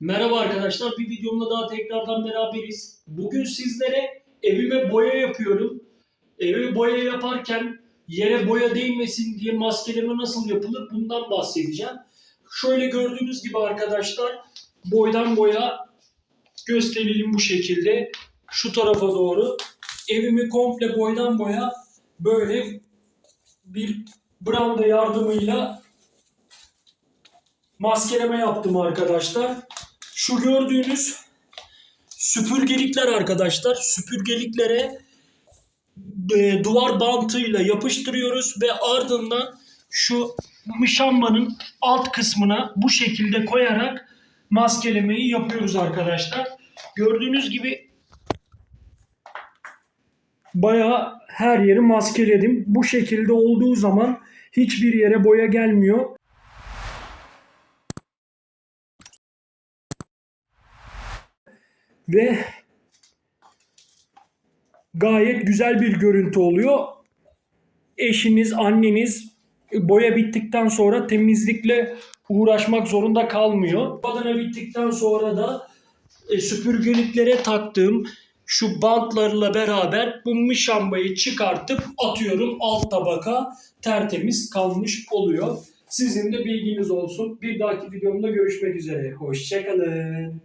Merhaba arkadaşlar, bir videomda daha tekrardan beraberiz. Bugün sizlere evime boya yapıyorum. Eve boya yaparken yere boya değmesin diye maskeleme nasıl yapılır bundan bahsedeceğim. Şöyle gördüğünüz gibi arkadaşlar boydan boya gösterelim bu şekilde. Şu tarafa doğru. Evimi komple boydan boya böyle bir branda yardımıyla maskeleme yaptım arkadaşlar. Şu gördüğünüz süpürgelikler arkadaşlar. Süpürgeliklere e, duvar bantıyla yapıştırıyoruz ve ardından şu mışambanın alt kısmına bu şekilde koyarak maskelemeyi yapıyoruz arkadaşlar. Gördüğünüz gibi bayağı her yeri maskeledim. Bu şekilde olduğu zaman hiçbir yere boya gelmiyor. Ve gayet güzel bir görüntü oluyor. Eşiniz, anneniz boya bittikten sonra temizlikle uğraşmak zorunda kalmıyor. Badana bittikten sonra da e, süpürgeliklere taktığım şu bantlarla beraber bu mışambayı çıkartıp atıyorum alt tabaka tertemiz kalmış oluyor. Sizin de bilginiz olsun. Bir dahaki videomda görüşmek üzere. Hoşçakalın.